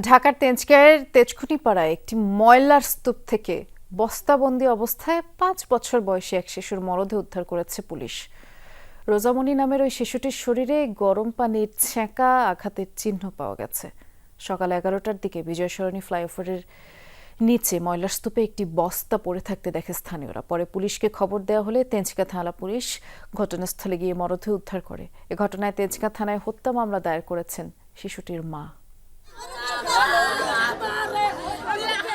ঢাকার তেজগাঁয়ের তেজখুনিপাড়ায় একটি ময়লার স্তূপ থেকে বস্তাবন্দি অবস্থায় পাঁচ বছর বয়সী এক শিশুর মরদেহ উদ্ধার করেছে পুলিশ। রোজামণি নামের ওই শিশুটির শরীরে গরম পানির ছ্যাঁকা আঘাতের চিহ্ন পাওয়া গেছে। সকাল এগারোটার দিকে বিজয় সরণি ফ্লাইওভারের নিচে ময়লার স্তূপে একটি বস্তা পড়ে থাকতে দেখে স্থানীয়রা। পরে পুলিশকে খবর দেওয়া হলে তেজগাঁ থানা পুলিশ ঘটনাস্থলে গিয়ে মরদেহ উদ্ধার করে। এ ঘটনায় তেজগাঁ থানায় হত্যা মামলা দায়ের করেছেন শিশুটির মা।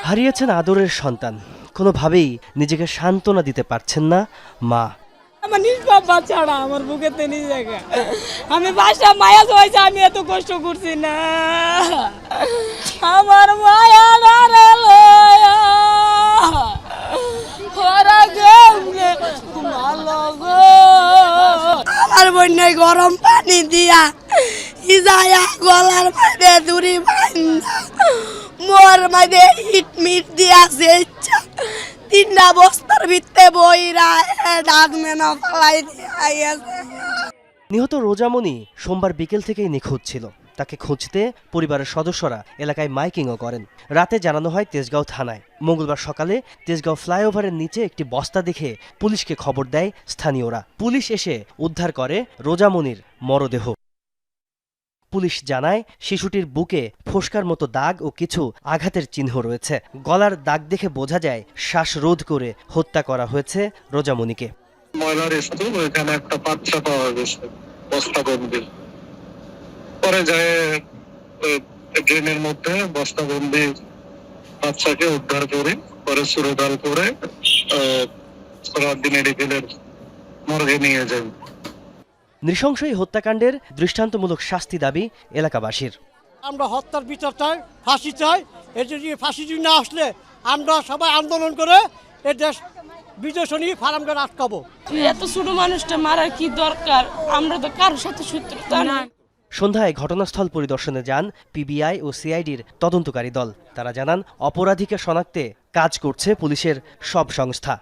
হারিয়েছেন আদরের সন্তান। কোনোভাবেই নিজেকে সান্ত্বনা দিতে পারছেন না মা। আমার নিজ বাবা ছাড়া আমার বুকেতে নিজ জায়গা। আমি বাসা মায়া হয়েছে আমি এত কষ্ট করছি না। আমার মায়া আমার বন্যায় গরম পানি দিয়া, ইজায়া গলার মাঝে দূরি বান্ধা মোর মাঝে দিয়াছে ইচ্ছা। তিনটা বস্তার ভিতরে বইরা ডাক ফলাই দিয়া গেছে নিহত রোজামণি সোমবার বিকেল থেকেই নিখোঁজ ছিল। তাকে খুঁজতে পরিবারের সদস্যরা এলাকায় মাইকিংও করেন। রাতে জানানো হয় তেজগাঁও থানায়। মঙ্গলবার সকালে তেজগাঁও ফ্লাইওভারের নিচে একটি বস্তা দেখে পুলিশকে খবর দেয় স্থানীয়রা। পুলিশ এসে উদ্ধার করে রোজামণির মরদেহ। পুলিশ জানায়, শিশুটির বুকে ফোসকার মতো দাগ ও কিছু আঘাতের চিহ্ন রয়েছে। গলার দাগ দেখে বোঝা যায়, শ্বাসরোধ করে হত্যা করা হয়েছে রোজামণিকে। ময়লার স্তূপ, ওইখানে একটা বাচ্চা পাওয়া গেছে বস্তাবন্দি পরে যায় ড্রেনের মধ্যে বস্তাবন্দি বাচ্চাকে উদ্ধার করে, পরে সুরদাল করে সোহরাদ্দি মেডিকেলের মর্গে নিয়ে যায় নৃশংস এই হত্যাকাণ্ডের দৃষ্টান্তমূলক শাস্তি দাবি এলাকাবাসীর। আমরা হত্যার বিচার চাই ফাঁসি চাই। এর যদি ফাঁসি যদি না আসলে আমরা সবাই আন্দোলন করে এ দেশ বিজয় শনি আটকাবো। এত ছোট মানুষটা মারার কি দরকার? আমরা তো কারোর সাথে শত্রুতা না। সন্ধ্যায় ঘটনাস্থল পরিদর্শনে যান পিবিআই ও সিআইডির তদন্তকারী দল। তারা জানান অপরাধীকে শনাক্তে কাজ করছে পুলিশের সব সংস্থা।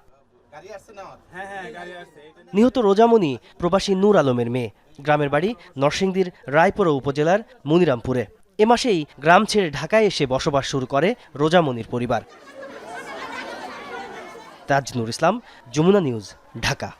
নিহত রোজামণি প্রবাসী নূর আলমের মেয়ে। গ্রামের বাড়ি নরসিংদীর রায়পুরা উপজেলার মুনিরামপুরে। এ মাসেই গ্রাম ছেড়ে ঢাকায় এসে বসবাস শুরু করে রোজামণির পরিবার। তাজনুর ইসলাম যমুনা নিউজ ঢাকা।